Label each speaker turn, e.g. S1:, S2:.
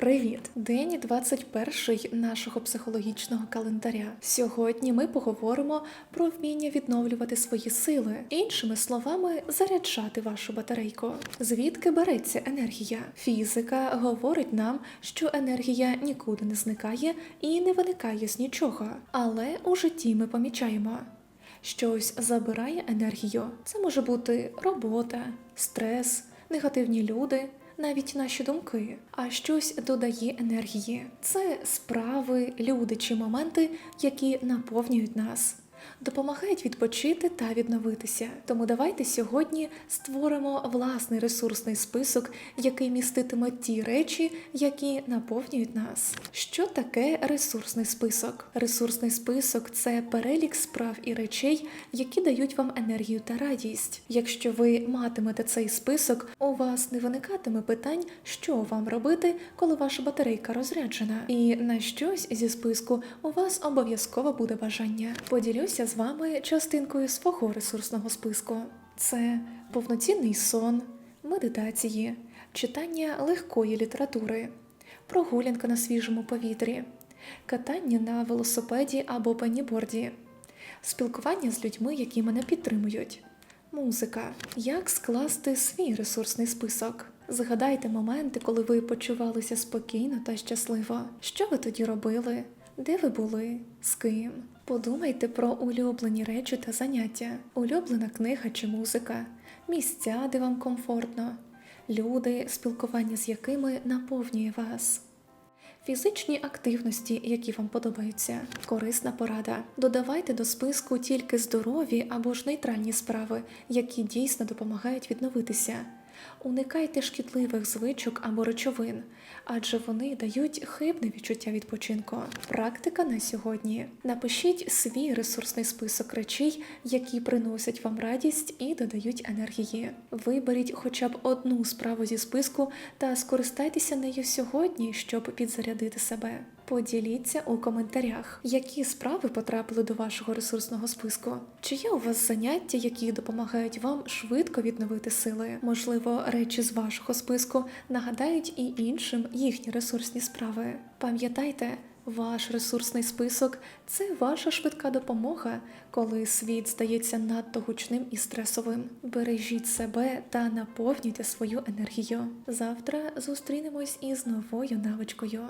S1: Привіт! День 21 нашого психологічного календаря. Сьогодні ми поговоримо про вміння відновлювати свої сили, іншими словами, заряджати вашу батарейку. Звідки береться енергія? Фізика говорить нам, що енергія нікуди не зникає і не виникає з нічого. Але у житті ми помічаємо. Щось забирає енергію. Це може бути робота, стрес, негативні люди, навіть наші думки. А щось додає енергії. Це справи, люди чи моменти, які наповнюють нас. Допомагають відпочити та відновитися. Тому давайте сьогодні створимо власний ресурсний список, який міститиме ті речі, які наповнюють нас. Що таке ресурсний список? Ресурсний список це перелік справ і речей, які дають вам енергію та радість. Якщо ви матимете цей список, у вас не виникатиме питань, що вам робити, коли ваша батарейка розряджена. І на щось зі списку у вас обов'язково буде бажання. Поділюся з вами частинкою свого ресурсного списку. Це повноцінний сон, медитації, читання легкої літератури, прогулянка на свіжому повітрі, катання на велосипеді або пеніборді, спілкування з людьми, які мене підтримують. Музика. Як скласти свій ресурсний список? Згадайте моменти, коли ви почувалися спокійно та щасливо. Що ви тоді робили? Де ви були? З ким? Подумайте про улюблені речі та заняття, улюблена книга чи музика, місця, де вам комфортно, люди, спілкування з якими наповнює вас. Фізичні активності, які вам подобаються, корисна порада. Додавайте до списку тільки здорові або ж нейтральні справи, які дійсно допомагають відновитися. Уникайте шкідливих звичок або речовин, адже вони дають хибне відчуття відпочинку. Практика на сьогодні. Напишіть свій ресурсний список речей, які приносять вам радість і додають енергії. Виберіть хоча б одну справу зі списку та скористайтеся нею сьогодні, щоб підзарядити себе. Поділіться у коментарях, які справи потрапили до вашого ресурсного списку. Чи є у вас заняття, які допомагають вам швидко відновити сили? Можливо, речі з вашого списку нагадають і іншим їхні ресурсні справи. Пам'ятайте, ваш ресурсний список це ваша швидка допомога, коли світ здається надто гучним і стресовим. Бережіть себе та наповнюйте свою енергію. Завтра зустрінемось із новою навичкою.